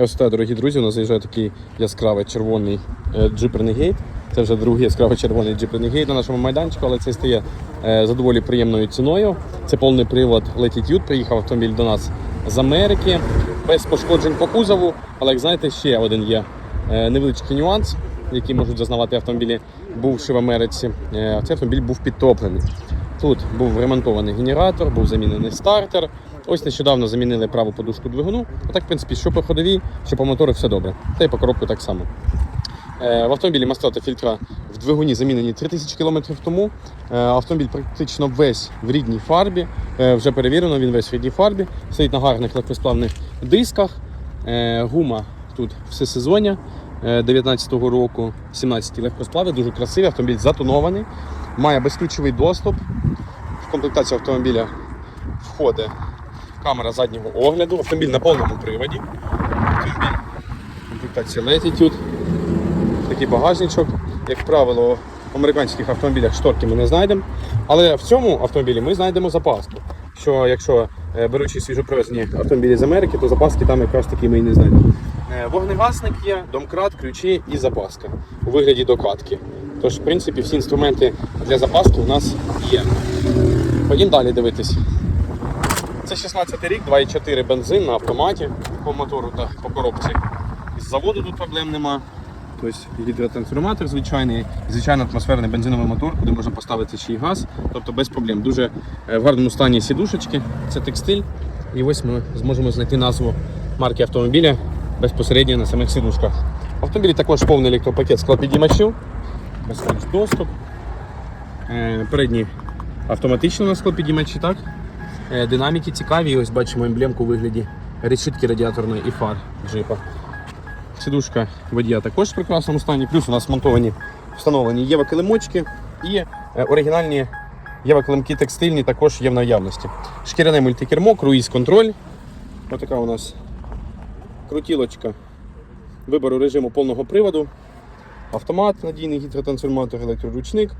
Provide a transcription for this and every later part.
Ось те, дорогі друзі, у нас заїжджає такий яскравий червоний е, джип Renegade. Це вже другий яскравий червоний джип Renegade на нашому майданчику, але це стає е, за доволі приємною ціною. Це повний привод Latitude. Приїхав автомобіль до нас з Америки, без пошкоджень по кузову. Але як знаєте, ще один є е, невеличкий нюанс, який можуть зазнавати автомобілі, бувши в Америці. Цей автомобіль був підтоплений. Тут був ремонтований генератор, був замінений стартер. Ось нещодавно замінили праву подушку двигуну. А так, в принципі, що по ходовій, що по мотору все добре. Та й по коробку так само. Е, В автомобілі мастила та фільтра в двигуні замінені 3000 км тому. Е, Автомобіль практично весь в рідній фарбі. Е, Вже перевірено, він весь в рідній фарбі. Стоїть на гарних легкосплавних дисках. Гума тут всесезоння 19-го року, 17 легкосплави, дуже красивий, автомобіль затонований, має безключовий доступ. В комплектацію автомобіля входить камера заднього огляду, автомобіль на повному приводі. Автомобіль комплектація Latitude такий багажничок. Як правило, в американських автомобілях шторки ми не знайдемо. Але в цьому автомобілі ми знайдемо запаску. Що якщо е, беручи свіжопривезені автомобілі з Америки, то запаски там якраз таки ми і не знайдемо. Е, Вогнегасник є, домкрат, ключі і запаска у вигляді докатки. Тож, в принципі, всі інструменти для запаски у нас є. Ходім далі дивитись. Це 16 рік, 2,4 бензин на автоматі по мотору та по коробці. З заводу тут проблем нема. Тобто гідротрансформатор звичайний, звичайно атмосферний бензиновий мотор, куди можна поставити ще й газ, тобто без проблем. Дуже е, в гарному стані сідушечки, це текстиль. І ось ми зможемо знайти назву марки автомобіля безпосередньо на самих сідушках. В автомобілі також повний електропакет склопідіймачів, безключ доступ. Е, Передні автоматично на склопідіймачі, так? Е, Динаміки цікаві, ось бачимо емблемку у вигляді решітки радіаторної і фар джипа. Сідушка водія також в прекрасному стані. Плюс у нас монтовані встановлені єва килимочки і е, оригінальні євакилимки текстильні також є в наявності. Шкіряне мультикермо, круїз контроль. Ось така у нас крутілочка вибору режиму повного приводу. Автомат, надійний гідротрансформатор, електроручник,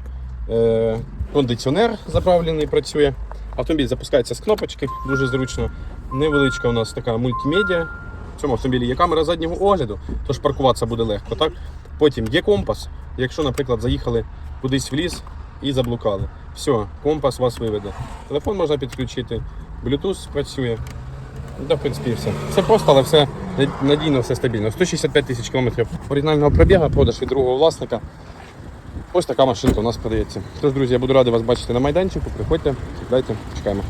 е, кондиціонер заправлений працює. Автомобіль запускається з кнопочки, дуже зручно. Невеличка у нас така мультимедіа. В цьому автомобілі є камера заднього огляду, тож паркуватися буде легко. Так? Потім є компас. Якщо, наприклад, заїхали кудись в ліс і заблукали. Все, компас вас виведе. Телефон можна підключити, Bluetooth працює. Да, в принципі, все. Все просто, але все надійно, все стабільно. 165 тисяч кілометрів оригінального пробігу, продаж від другого власника. Ось така машинка у нас продається. Тож, друзі, я буду радий вас бачити на майданчику. Приходьте, сідайте, чекаємо.